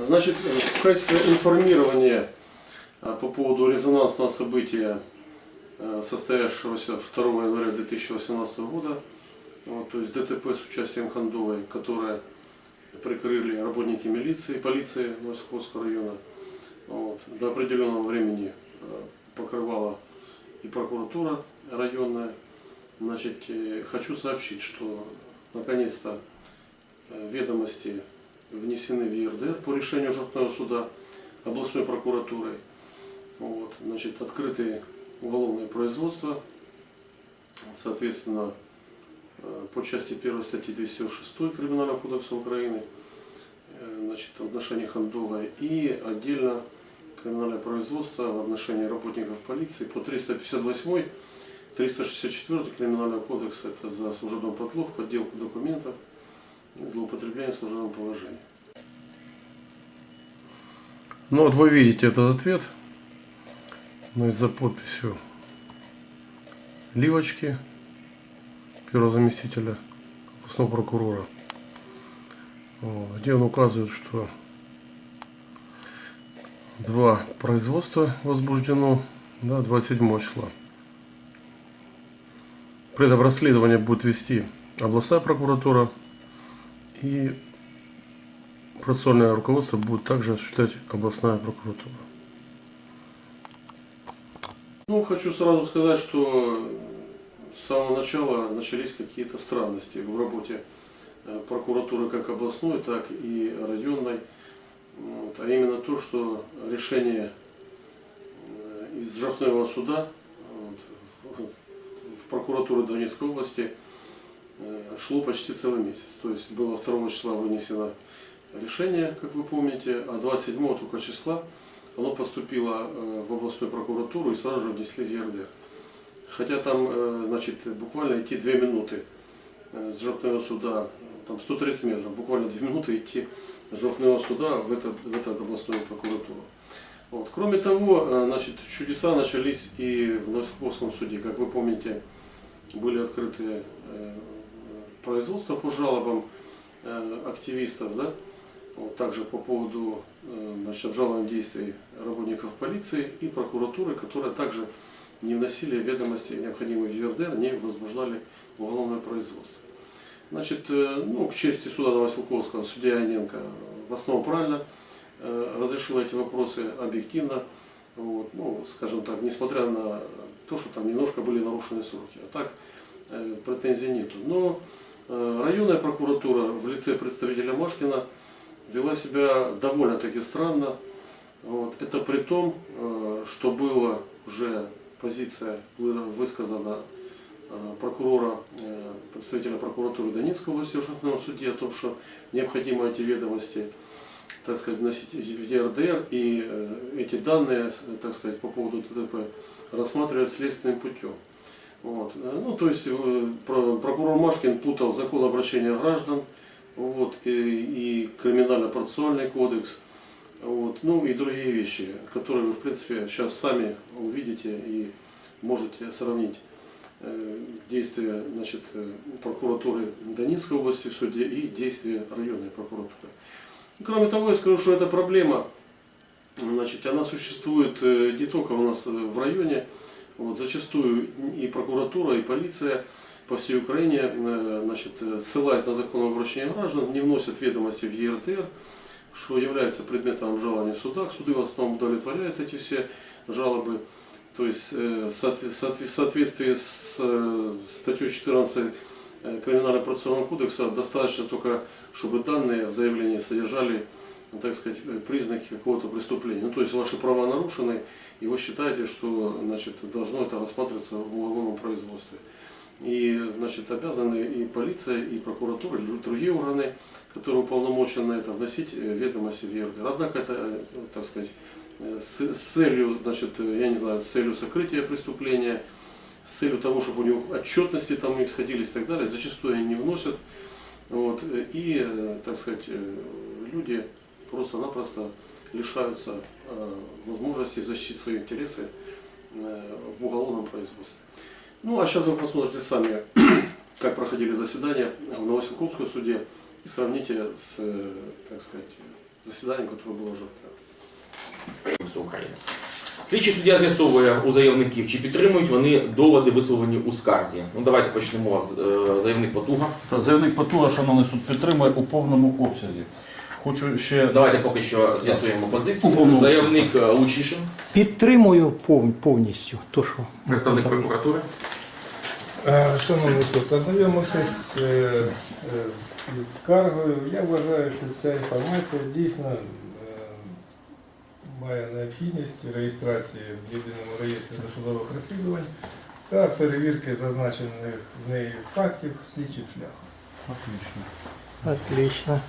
Значит, в качестве информирования а, по поводу резонансного события, а, состоявшегося 2 января 2018 года, вот, то есть ДТП с участием Хандовой, которое прикрыли работники милиции, полиции Новосибирского района, вот, до определенного времени а, покрывала и прокуратура районная. Значит, э, хочу сообщить, что наконец-то э, ведомости внесены в ЕРДР по решению Жертвного суда областной прокуратурой. Вот, значит, открыты уголовные производства, соответственно, э, по части 1 статьи 206 Криминального кодекса Украины, э, значит, в отношении Хандовой и отдельно криминальное производство в отношении работников полиции по 358 364 Криминального кодекса. Это за служебный подлог, подделку документов, злоупотребление служебным положением. Ну вот вы видите этот ответ, ну, за подписью Ливочки, первого заместителя областного прокурора, где он указывает, что два производства возбуждено да, 27 числа. При этом расследование будет вести областная прокуратура и процессуальное руководство будет также осуществлять областная прокуратура. Ну, хочу сразу сказать, что с самого начала начались какие-то странности в работе э, прокуратуры как областной, так и районной. Вот, а именно то, что решение э, из Жахневого суда вот, в, в прокуратуру Донецкой области шло почти целый месяц. То есть было 2 числа вынесено решение, как вы помните, а 27 только числа оно поступило э, в областную прокуратуру и сразу же внесли в ЕРДР. Хотя там э, значит, буквально идти 2 минуты э, с жертвного суда, там 130 метров, буквально 2 минуты идти с жертвного суда в, этот, в эту областную прокуратуру. Вот. Кроме того, значит, чудеса начались и в Новосибирском суде. Как вы помните, были открыты производства по жалобам активистов, да, вот, также по поводу э, значит, обжалования действий работников полиции и прокуратуры, которые также не вносили ведомости, необходимые в ЕРДР, не возбуждали уголовное производство. Значит, э, ну, к чести суда Новоселковского, судья Яненко в основном правильно э, разрешил эти вопросы объективно, вот, ну, скажем так, несмотря на то, что там немножко были нарушены сроки. А так претензий нету. Но районная прокуратура в лице представителя Машкина вела себя довольно-таки странно. Вот. Это при том, э, что была уже позиция высказана э, прокурора, э, представителя прокуратуры в Верховном суде о том, что необходимо эти ведомости так сказать, вносить в ЕРДР и эти данные, так сказать, по поводу ТДП рассматривать следственным путем. Вот. Ну, то есть прокурор Машкин путал закон обращения граждан вот, и, и криминально-процессуальный кодекс, вот, ну и другие вещи, которые вы, в принципе, сейчас сами увидите и можете сравнить э, действия значит, э, прокуратуры Донецкой области в суде и действия районной прокуратуры. Кроме того, я скажу, что эта проблема, значит, она существует э, не только у нас в районе, вот, зачастую и прокуратура, и полиция по всей Украине, э, значит, э, ссылаясь на закон об обращении граждан, не вносят ведомости в ЕРТР, что является предметом обжалования в судах. Суды в основном удовлетворяют эти все жалобы. То есть э, в соответствии с статьей 14 Криминального процессуального кодекса достаточно только, чтобы данные в заявлении содержали так сказать, признаки какого-то преступления. Ну, то есть ваши права нарушены, и вы считаете, что значит, должно это рассматриваться в уголовном производстве. И значит, обязаны и полиция, и прокуратура, и другие органы, которые уполномочены это, вносить э, ведомости в ЕРДР. Однако это, э, так сказать, э, с, с целью, значит, я не знаю, с целью сокрытия преступления, с целью того, чтобы у него отчетности там них сходились и так далее, зачастую они не вносят. Вот, и, так сказать, люди просто-напросто лишаются возможности защитить свои интересы в уголовном производстве. Ну а сейчас вы посмотрите сами, как проходили заседания в Новосибирском суде и сравните с, так сказать, заседанию, которое было уже в Все України. Слідчий суддя з'ясовує у заявників, чи підтримують вони доводи, висловлені у скарзі. Ну давайте почнемо з е, заявник Потуга. Та заявник Патула, шановний суд, підтримує у повному обсязі. Хочу ще Давайте поки що з'ясуємо позицію. Заявник е, Лучишин, Підтримую пов- повністю. То що? представник прокуратури. Е, Шановний суд, ознайомившись е, е, з- із скаргою, я вважаю, що ця інформація дійсно е, має необхідність реєстрації в єдиному реєстрі досудових розслідувань та перевірки зазначених в неї фактів слідчим шляхом. Отлично.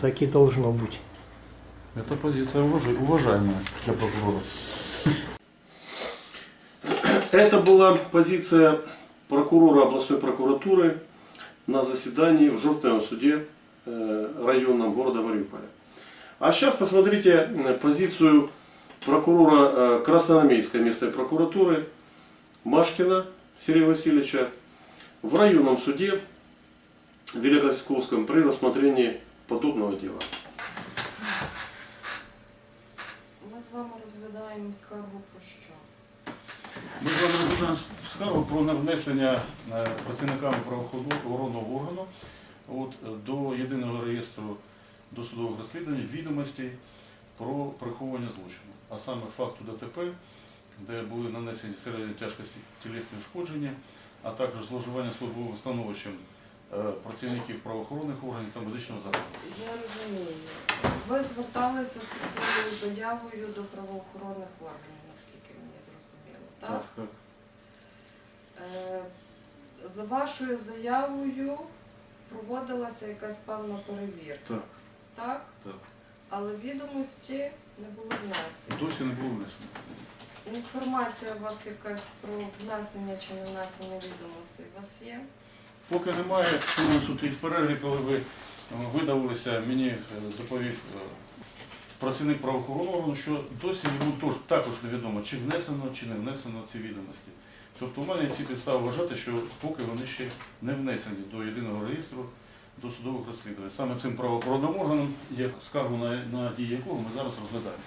Так и должно быть. Это позиция уважаемая для прокурора. Это была позиция прокурора областной прокуратуры на заседании в Жовтном суде э, районном города Мариуполя. А сейчас посмотрите э, позицию прокурора э, Красноармейской местной прокуратуры Машкина Сергея Васильевича в районном суде Великосковском при рассмотрении подобного дела. Ми з вами розглядаємо скаргу про що? Ми з вами розглядаємо скаргу про невнесення е, працівниками правоохоронного органу от, до єдиного реєстру досудових розслідувань відомостей про приховування злочину. А саме факту ДТП, де були нанесені середньої тяжкості тілесні ушкодження, а також зловживання службовим становищем працівників правоохоронних органів та медичного закладу. Я розумію. Ви зверталися з такою заявою до правоохоронних органів, наскільки мені зрозуміло, так? так. Е, За вашою заявою проводилася якась певна перевірка, Так, так? так. Але відомості не були внесені. Досі не було внесено. Інформація у вас якась про внесення чи не внесення відомостей у вас є? Поки немає, і в перерві, коли ви е, видавилися, мені е, доповів е, працівник правоохоронного органу, що досі йому також невідомо, чи внесено, чи не внесено ці відомості. Тобто у мене є всі підстави вважати, що поки вони ще не внесені до єдиного реєстру досудових розслідувань. Саме цим правоохоронним органом є скаргу на, на дії якого ми зараз розглядаємо.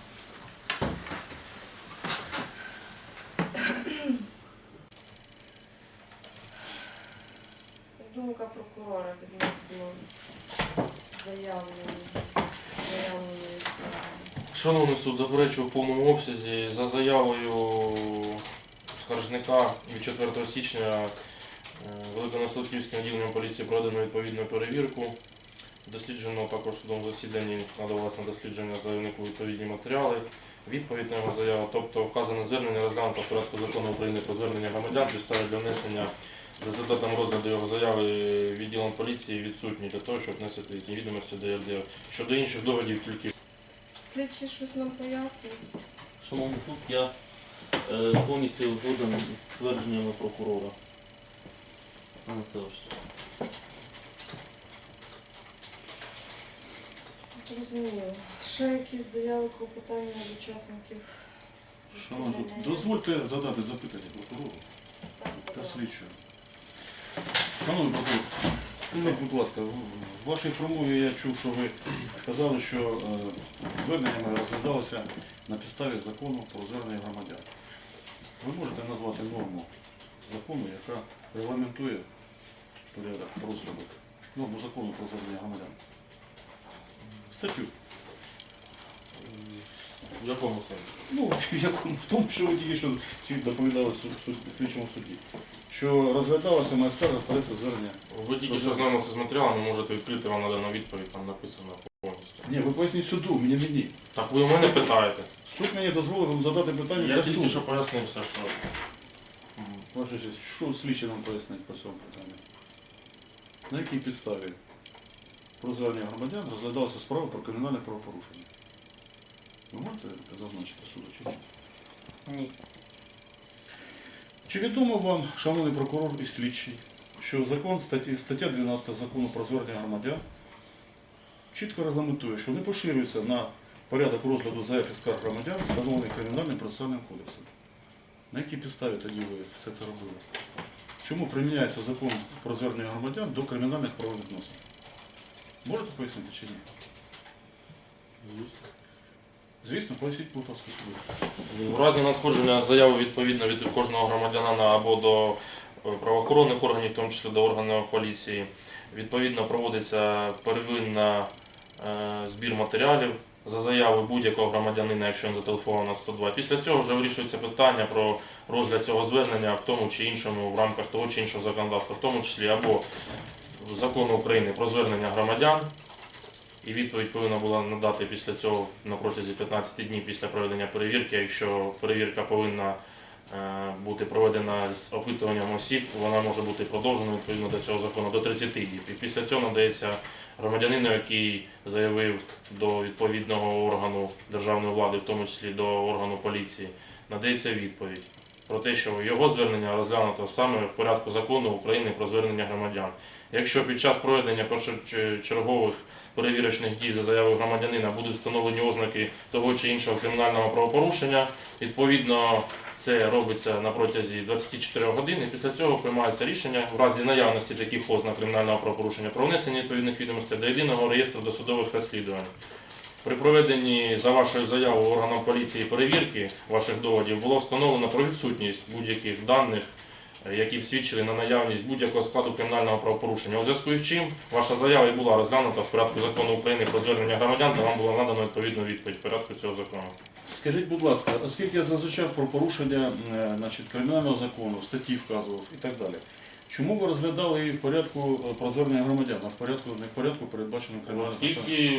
Шановний суд, заперечую в повному обсязі за заявою скаржника від 4 січня е, Великонаслідківським відділенням поліції проведено відповідну перевірку. Досліджено також в судовому засіданні надавалося на дослідження заявнику відповідні матеріали. Відповідь на його заяву, тобто вказане звернення розглянуто в порядку закону України про звернення громадян, підстави для внесення за результатом розгляду його заяви відділом поліції відсутні для того, щоб внести ті відомості до ЄРДР. Щодо інших доводів тільки Слідчі щось нам пояснюють? Шановний суд, я е, повністю згоден з твердженнями прокурора. Пане Селище. Зрозуміло. Ще якісь заяви клопотання від учасників? Шановні, засідання? дозвольте задати запитання прокурору. Так, будь та ласка. слідчого. Шановний прокурор, скажіть, будь ласка, в- вашій промові я чув, що ви сказали, що е, звернення моє розглядалося на підставі закону про звернення громадян. Ви можете назвати норму закону, яка регламентує порядок розгляду, норму закону про звернення громадян? Статтю. В якому сенсі? Ну, в якому в тому, що ви тільки що доповідали суд, суд, слідчому суді, що розглядалася моя скарга в порядку звернення. Ви тільки що знайомилися з матеріалами, можете відкрити, вам надана відповідь, там написано повністю. Ні, ви поясніть суду, мені мені. Так ви у мене питаєте. Суд мені дозволив вам задати питання Я для тільки суду. що пояснив все, що м, Ваша честь, що слідчий нам пояснить по цьому питанню? На якій підставі про звернення громадян розглядалася справа про кримінальне правопорушення? Ви можете зазначити суду чи ні? Ні. Чи відомо вам, шановний прокурор і слідчий, що закон статті, стаття 12 закону про звернення громадян чітко регламентує, що не поширюється на порядок розгляду заяв і скарг громадян, встановлений кримінальним процесуальним кодексом. На якій підставі тоді ви все це робили? Чому приміняється закон про звернення громадян до кримінальних правовідносин? Можете пояснити чи ні? Звісно, поясніть Полтавську суду. В разі надходження заяви відповідно від кожного громадянина або до е, правоохоронних органів, в тому числі до органів поліції, відповідно проводиться первинна е, збір матеріалів за заявою будь-якого громадянина, якщо він зателефонував на 102. Після цього вже вирішується питання про розгляд цього звернення в тому чи іншому в рамках того чи іншого законодавства, в тому числі або закону України про звернення громадян. І відповідь повинна була надати після цього на протязі 15 днів після проведення перевірки. Якщо перевірка повинна е, бути проведена з опитуванням осіб, вона може бути продовжена відповідно до цього закону до 30 днів. І після цього надається громадянину, який заявив до відповідного органу державної влади, в тому числі до органу поліції, надається відповідь про те, що його звернення розглянуто саме в порядку закону України про звернення громадян. Якщо під час проведення першочергових перевірочних дій за заявою громадянина будуть встановлені ознаки того чи іншого кримінального правопорушення. Відповідно, це робиться на протязі 24 годин. І після цього приймається рішення в разі наявності таких ознак кримінального правопорушення про внесення відповідних відомостей до єдиного реєстру досудових розслідувань. При проведенні за вашою заявою органам поліції перевірки ваших доводів було встановлено про відсутність будь-яких даних е, які б свідчили на наявність будь-якого складу кримінального правопорушення. У зв'язку із чим ваша заява і була розглянута в порядку закону України про звернення громадян, та вам було надано відповідну відповідь в порядку цього закону. Скажіть, будь ласка, оскільки я зазначав про порушення е, значить, кримінального закону, статті вказував і так далі, чому ви розглядали її в порядку е, про звернення громадян, а в порядку не в порядку передбаченому кримінальним?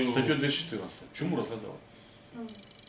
Статтю 214. Чому розглядали?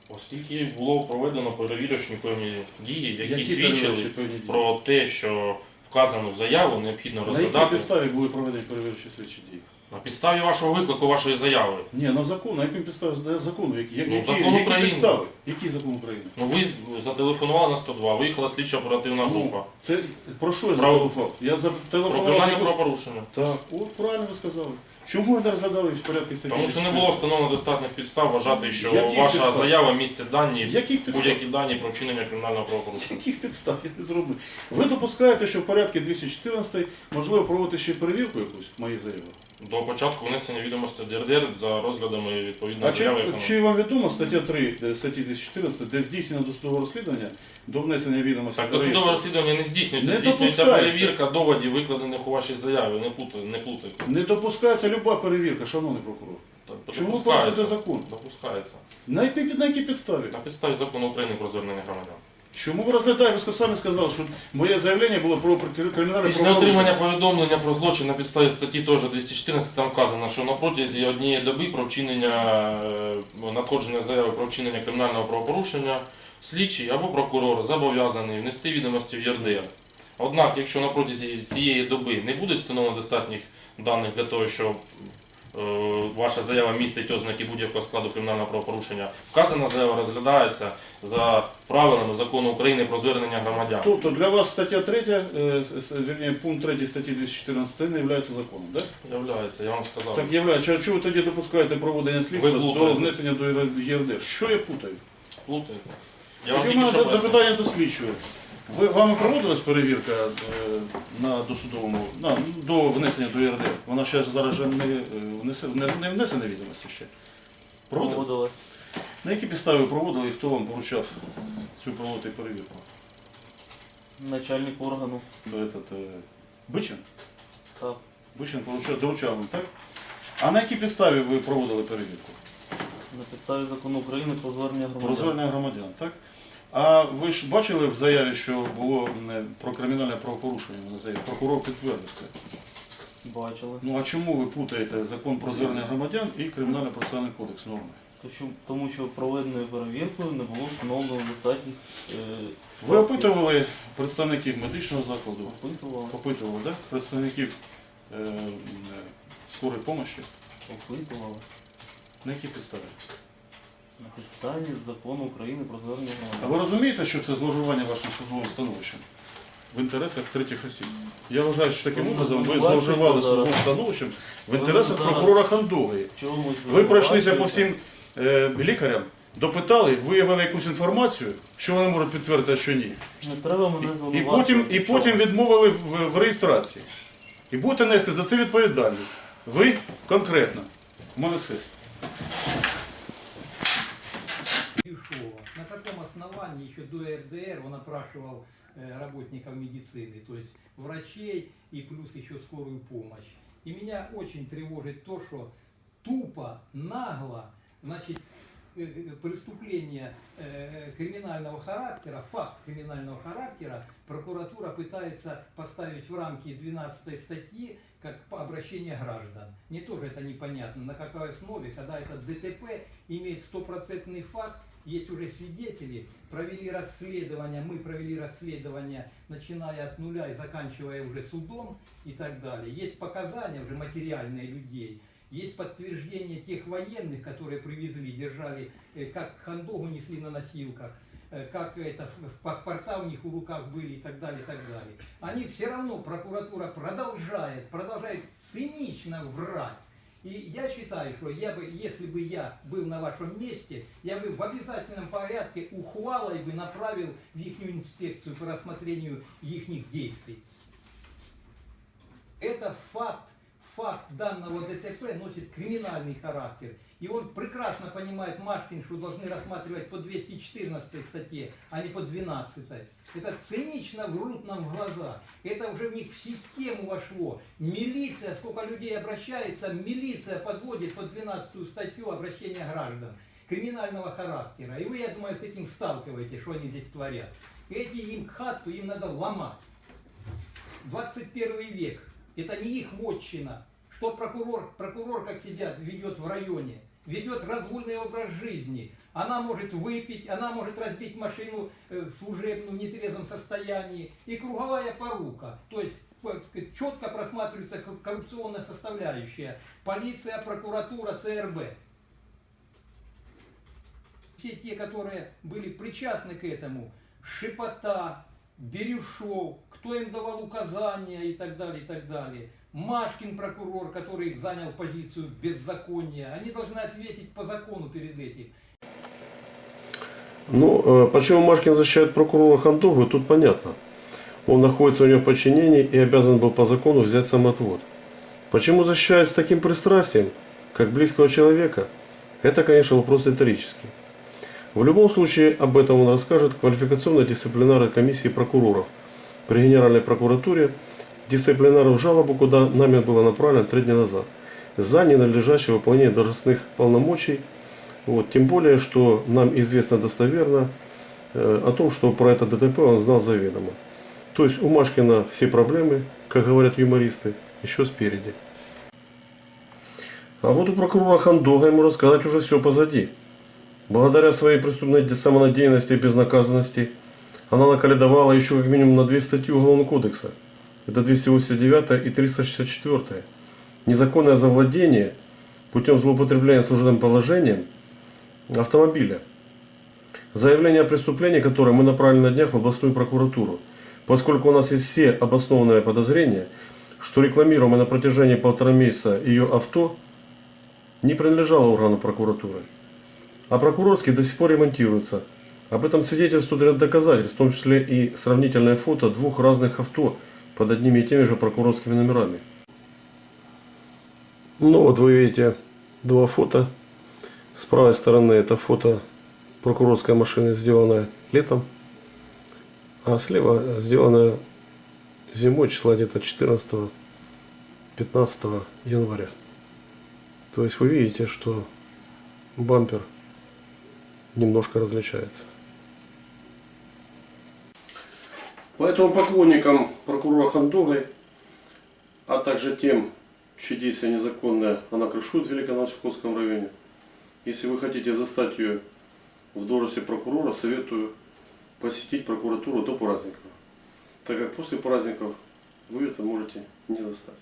оскільки було проведено перевірочні певні дії, які, які свідчили про те, що вказану в заяву необхідно розглядати. На якій підставі були проведені перевірочні слідчі дії? На підставі вашого виклику, вашої заяви. Ні, на закон, на якій підставі закону? Які, Ну, які, закон які України. підстави? Який закон України? Ну ви зателефонували на 102, виїхала слідча оперативна Ну, група. Це про що я Право- зателефонував? Я Про зателефонував. кримінальне якусь- правопорушення. Так, от правильно ви сказали. Чому ви не розглядали в порядку статті? Тому що не було встановлено достатніх підстав вважати, що Яких ваша підстав? заява містить дані, Яких підстав? будь-які дані про вчинення кримінального З правопорушення. яких підстав я не зроблю? Ви допускаєте, що в порядку 214 можливо проводити ще перевірку якусь моєї заяви? До початку внесення відомостей в ДРДР за розглядами А відповідної чи, заяви. яка- чи вам відомо стаття 3 е, статті 214, де здійснено досудове розслідування до внесення відомостей Так, до досудове розслідування не здійснюється, Не здійснюється допускається. перевірка доводів, викладених у вашій заяві. Не плутайте, не плутайте. Не допускається люба перевірка, шановний прокурор. Так, Чому ви допускається. порушуєте закон? Допускається. На якій, на якій підставі? На підставі закону України про звернення громадян. Чому ви розглядаєте? Ви самі сказали, що моє заявлення було про кримінальне Після отримання повідомлення про злочин на підставі статті теж 214 там вказано, що на протязі однієї доби про вчинення е, надходження заяви про вчинення кримінального правопорушення слідчий або прокурор зобов'язаний внести відомості в ЄРДР. Однак, якщо на протязі цієї доби не буде встановлено достатніх даних для того, щоб ваша заява містить ознаки будь-якого складу кримінального правопорушення, вказана заява розглядається за правилами закону України про звернення громадян. Тобто для вас стаття 3, е, вірніше, пункт 3 статті 214 не є законом, так? Являється, я вам сказав. Так являється. А чого ви тоді допускаєте проводення слідства до внесення до ЄРДР? Що я путаю? Плутаєте. Я вам тільки що запитання до слідчого. Ви вами проводилась перевірка е, на досудовому на, до внесення до ЄРДР? Вона ще зараз же не, е, внесе, не, не внесена відомості ще. Проводили? Проводили. На які підстави ви проводили і хто вам поручав цю проводити перевірку? Начальник органу. Этот, е, Бичин? Так. Бичин поручав, доручав вам, так? А на якій підставі ви проводили перевірку? На підставі закону України про звернення Про громадян. звернення громадян, так? А ви ж бачили в заяві, що було про кримінальне правопорушення на заяві? Прокурор підтвердив це. Бачили. Ну а чому ви путаєте закон про звернення громадян і кримінальний процесуальний кодекс норми? Тому що проведеною перевіркою не було встановлено достатніх е, Ви опитували представників медичного закладу, Опитували. опитували, так? Представників е, е, скорої допомоги. Опитували. На якій підставі? На підставі закону України про звернення А громадян. ви розумієте, що це зловживання вашим службовим становищем? В інтересах третіх осіб. Я вважаю, що таким образом ви зловживали службовим становищем в інтересах прокурора. Чого Ви пройшлися по всім е, лікарям, допитали, виявили якусь інформацію, що вони можуть підтвердити, а що ні. Не треба мене І звинувачувати. потім, і потім відмовили в, в реєстрації. І будете нести за це відповідальність. Ви конкретно. У мене все. Образования, еще до РДР он опрашивал э, работников медицины, то есть врачей и плюс еще скорую помощь. И меня очень тревожит то, что тупо, нагло, значит, э, э, преступление криминального характера, факт криминального характера, прокуратура пытается поставить в рамки 12 статьи как по- обращение граждан. Мне тоже это непонятно, на какой основе, когда это ДТП имеет стопроцентный факт, есть уже свидетели, провели расследование, мы провели расследование, начиная от нуля и заканчивая уже судом и так далее. Есть показания уже материальные людей, есть подтверждение тех военных, которые привезли, держали, э, как хандогу несли на носилках, э, как это, паспорта у них в руках были и так далее, и так далее. Они все равно, прокуратура продолжает, продолжает цинично врать. И я считаю, что я бы, если бы я был на вашем месте, я бы в обязательном порядке ухвалой бы направил в их инспекцию по рассмотрению их действий. Это факт, факт данного ДТП носит криминальный характер. И он прекрасно понимает, Машкин, что должны рассматривать по 214 статье, а не по 12. Это цинично врут нам в глаза. Это уже в них в систему вошло. Милиция, сколько людей обращается, милиция подводит под 12 статью обращения граждан криминального характера. И вы, я думаю, с этим сталкиваетесь, что они здесь творят. Эти им хатку им надо ломать. 21 век. Это не их вотчина. Что прокурор, прокурор, как сидят, ведет в районе, ведет разгульный образ жизни. Она может выпить, она может разбить машину э, служебную в нетрезвом состоянии. И круговая порука. То есть четко просматривается кор- коррупционная составляющая. Полиция, прокуратура, ЦРБ. Все те, которые были причастны к этому, Шепота, Берюшов, кто им давал указания и так далее, и так далее. Машкин прокурор, который занял позицию беззакония, они должны ответить по закону перед этим. Ну, э, почему Машкин защищает прокурора Хандову, тут понятно. Он находится у него в подчинении и обязан был по закону взять самоотвод. Почему защищает с таким пристрастием, как близкого человека, это, конечно, вопрос риторический. В любом случае, об этом он расскажет в квалификационно-дисциплинарной комиссии прокуроров при Генеральной прокуратуре, дисциплинарную жалобу, куда нами было направлено три дня назад, за ненадлежащее выполнение должностных полномочий вот, тем более, что нам известно достоверно э, о том, что про это ДТП он знал заведомо. То есть у Машкина все проблемы, как говорят юмористы, еще спереди. А вот у прокурора Хандога, ему рассказать уже все позади. Благодаря своей преступной де- самонадеянности и безнаказанности, она наколедовала еще как минимум на две статьи Уголовного кодекса. Это 289 и 364. Незаконное завладение путем злоупотребления служебным положением автомобиля. Заявление о преступлении, которое мы направили на днях в областную прокуратуру, поскольку у нас есть все обоснованные подозрения, что рекламируемое на протяжении полтора месяца ее авто не принадлежало органу прокуратуры. А прокурорский до сих пор ремонтируется. Об этом свидетельствует ряд доказательств, в том числе и сравнительное фото двух разных авто под одними и теми же прокурорскими номерами. Ну вот вы видите два фото. С правой стороны это фото прокурорской машины, сделанное летом, а слева сделанное зимой числа где-то 14-15 января. То есть вы видите, что бампер немножко различается. Поэтому поклонникам прокурора Хандогой, а также тем, чьи действия незаконные она крышует в Великоновском районе, если вы хотите застать ее в должности прокурора, советую посетить прокуратуру до праздников, так как после праздников вы это можете не застать.